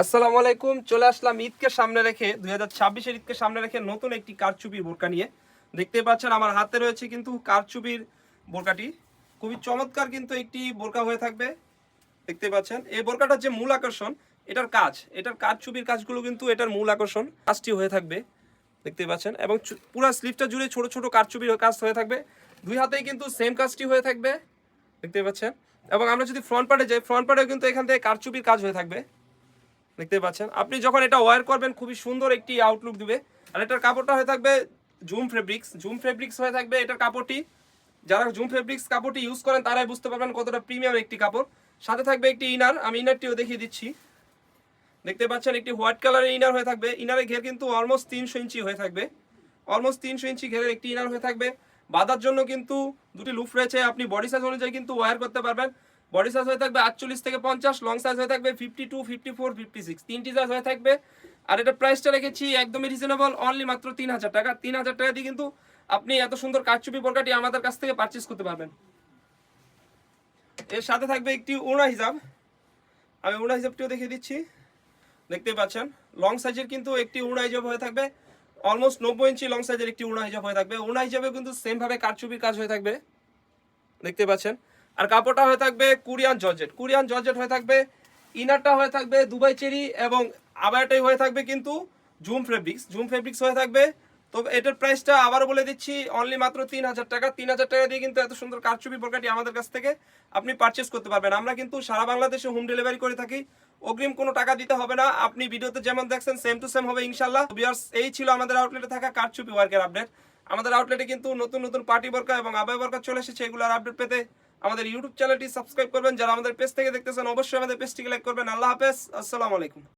আসসালামু আলাইকুম, চলে আসলাম ঈদকে সামনে রেখে, দুই হাজার ছাব্বিশের ঈদকে সামনে রেখে নতুন একটি কারচুপির বোরকা নিয়ে। দেখতে পাচ্ছেন আমার হাতে রয়েছে কিন্তু কারচুপির বোরকাটি। খুবই চমৎকার কিন্তু একটি বোরকা হয়ে থাকবে। দেখতে পাচ্ছেন, এই বোরকাটার যে মূল আকর্ষণ। এটার কাজ, এটার কারচুপির কাজগুলো কিন্তু এটার মূল আকর্ষণ। কাজটি হয়ে থাকবে দেখতে পাচ্ছেন, এবং পুরো স্লিপটা জুড়ে ছোট ছোট কারচুপির কাজ হয়ে থাকবে। দুই হাতেই কিন্তু সেম কাজটি হয়ে থাকবে দেখতে পাচ্ছেন। এবং আমরা যদি ফ্রন্ট পার্টে যাই ফ্রন্ট পার্টেও কিন্তু এখান থেকে কারচুপির কাজ হয়ে থাকবে। দেখতে পাচ্ছেন। আপনি যখন এটা ওয়ার করবেন, খুবই সুন্দর একটি আউটলুক দিবে। আর এটার কাপড়টা হয়ে থাকবে জুম ফেব্রিক্স জুম ফেব্রিক্স হয়ে থাকবে এটার কাপড়টি। যারা জুম ফেব্রিক্স কাপড়টি ইউজ করেন, তারাই বুঝতে পারবেন কতটা প্রিমিয়াম একটি কাপড়। সাথে থাকবে একটি ইনার আমি ইনারটিও দেখিয়ে দিচ্ছি। দেখতে পাচ্ছেন একটি হোয়াইট কালারের ইনার হয়ে থাকবে। ইনারের ঘের কিন্তু অলমোস্ট তিনশো ইঞ্চি হয়ে থাকবে। অলমোস্ট তিনশো ইঞ্চি ঘেরের একটি ইনার হয়ে থাকবে। বাঁধার জন্য কিন্তু দুটি লুফ রয়েছে। আপনি বডি সাইজ অনুযায়ী কিন্তু ওয়্যার করতে পারবেন। বডি সাইজ হয়ে থাকবে আটচল্লিশ থেকে পঞ্চাশ লং সাইজ হয়ে থাকবে fifty two fifty four fifty six তিনটি সাইজ হয়ে থাকবে। আর এটা প্রাইসটা রেখেছি একদমই রিজনেবল অনলি মাত্র তিন হাজার টাকা। তিন হাজার টাকা দিয়ে কিন্তু আপনি এত সুন্দর কারচুপি বোরকাটি আমাদের কাছ থেকে পারচেস করতে পারবেন। এর সাথে থাকবে একটি ওড়না হিসাব আমি ওড়না হিসাবটিও দেখিয়ে দিচ্ছি। দেখতে পাচ্ছেন লং সাইজের কিন্তু একটি উড়া হিসাব হয়ে থাকবে। অলমোস্ট নব্বই ইঞ্চি লং সাইজের একটি উড়া হিসাব হয়ে থাকবে। উড়া হিসাবে কিন্তু সেমভাবে কারচুপির কাজ হয়ে থাকবে। দেখতে পাচ্ছেন আর কাপড়টা হয়ে থাকবে কুরিয়ান জর্জেট। কুরিয়ান জর্জেট হয়ে থাকবে, ইনারটা হয়ে থাকবে দুবাই চেরি এবং আবারটাই হয়ে থাকবে কিন্তু জুম ফেব্রিক্স। জুম ফেব্রিক্স হয়ে থাকবে। তো এটার প্রাইসটা আবার বলে দিচ্ছি অনলি মাত্র তিন হাজার টাকা। তিন হাজার টাকা দিয়ে কিন্তু এত সুন্দর কারচুপি বোরকাটি আমাদের কাছ থেকে আপনি পারচেস করতে পারবেন। আমরা কিন্তু সারা বাংলাদেশে হোম ডেলিভারি করে থাকি। অগ্রিম কোনো টাকা দিতে হবে না। আপনি ভিডিওতে যেমন দেখছেন সেম টু সেম হবে ইনশাল্লাহ বিয়ার্স এই ছিল আমাদের আউটলেটে থাকা কারচুপি ওয়ার্কের আপডেট আমাদের আউটলেটে কিন্তু নতুন নতুন পার্টি বর্কা এবং আবাই বর্কা চলে এসেছে। এগুলোর আপডেট পেতে আমাদের ইউটিউব চ্যানেলটি সাবস্ক্রাইব করবেন। যারা আমাদের পেজ থেকে দেখতেছেন, অবশ্যই আমাদের পেজটিকে লাইক করবেন। আল্লাহ হাফেজ। আসসালামু আলাইকুম।